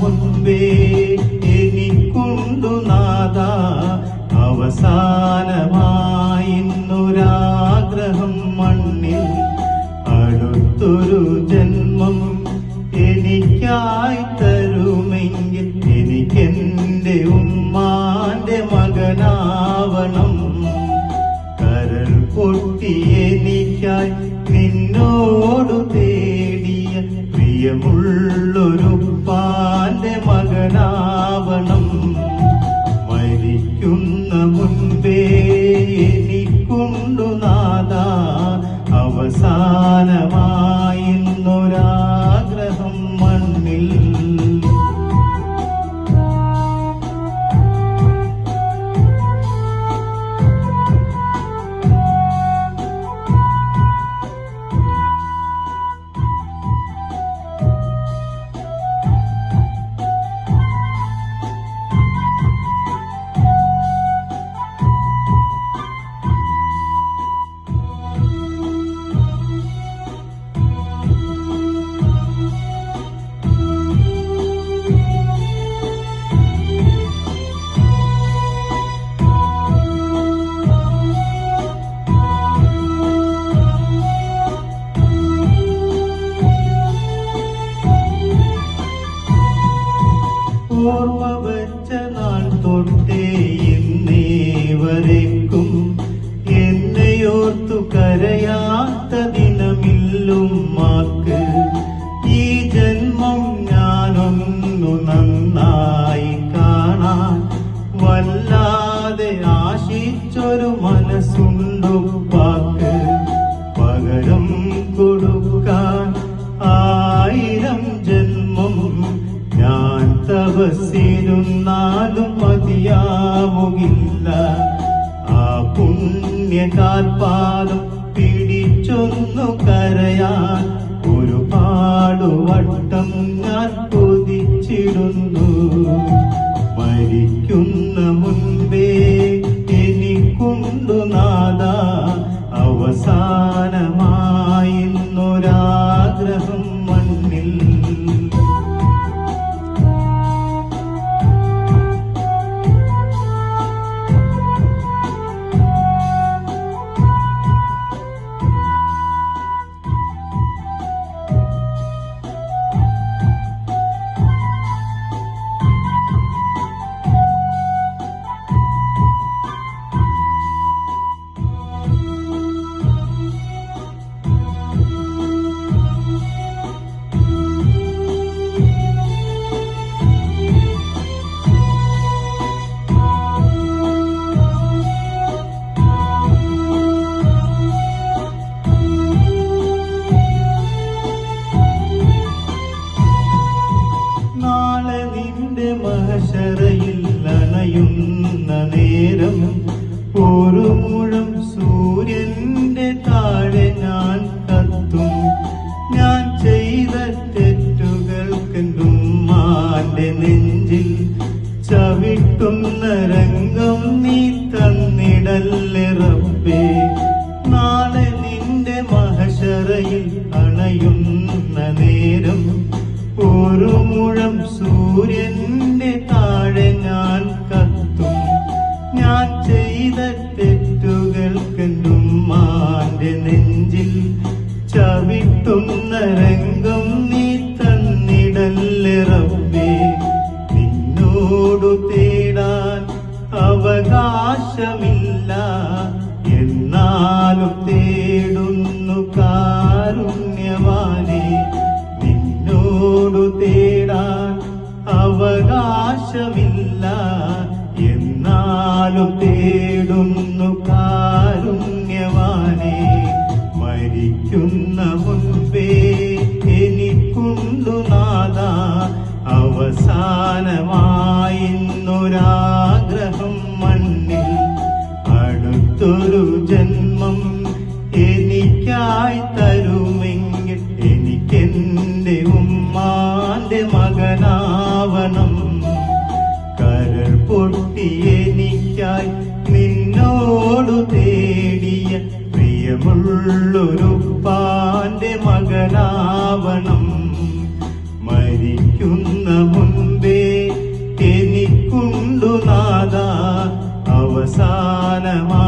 മുൻപേ എനിക്കുണ്ടു നാദ അവസാനമായിന്നൊരാഗ്രഹം മണ്ണിൽ അടുത്തൊരു ജന്മം എനിക്കായി തരുമെങ്കിൽ എനിക്കെന്റെ ഉമ്മാന്റെ മകനാവണം. കരൾ പൊട്ടി എനിക്കായി നിന്നോടു തേടിയ പ്രിയമുള്ളൊരു കരയാത്ത ദിനമില്ലുമാക്ക് ഈ ജന്മം ഞാനൊന്നു നന്നായി കാണാൻ. വല്ലാതെ ആശിച്ചൊരു മനസ്സുണ്ടുപ്പാക്ക് പകരം കൊടുക്കാൻ ആയിരം ജന്മം ഞാൻ തപസ്സിരുന്നാലും മതിയാവുകില്ല. ആ என் காற்பாலும் രംഗം നീ തന്നിടല്ലേ റബ്ബേ നാളെ നിന്റെ മഹശറയിൽ അണയുന്ന നേരം. ഒരു മുഴം സൂര്യന്റെ താഴെ ഞാൻ കത്തും. ഞാൻ ചെയ്ത തെറ്റുകൾക്ക് മാന്റെ നെഞ്ചിൽ ചവിട്ടുന്ന രംഗം നീ തന്നിടല്ലേ റബ്ബേ നിന്നോടു തേടാൻ അവകാശമില്ല. എന്നാലും തേടുന്നു കാരുണ്യവാനെ. നിന്നോടു തേടാൻ അവകാശമില്ല. എന്നാലും തേടുന്നു കാരുണ്യവാനെ. മരിക്കുന്ന Mama.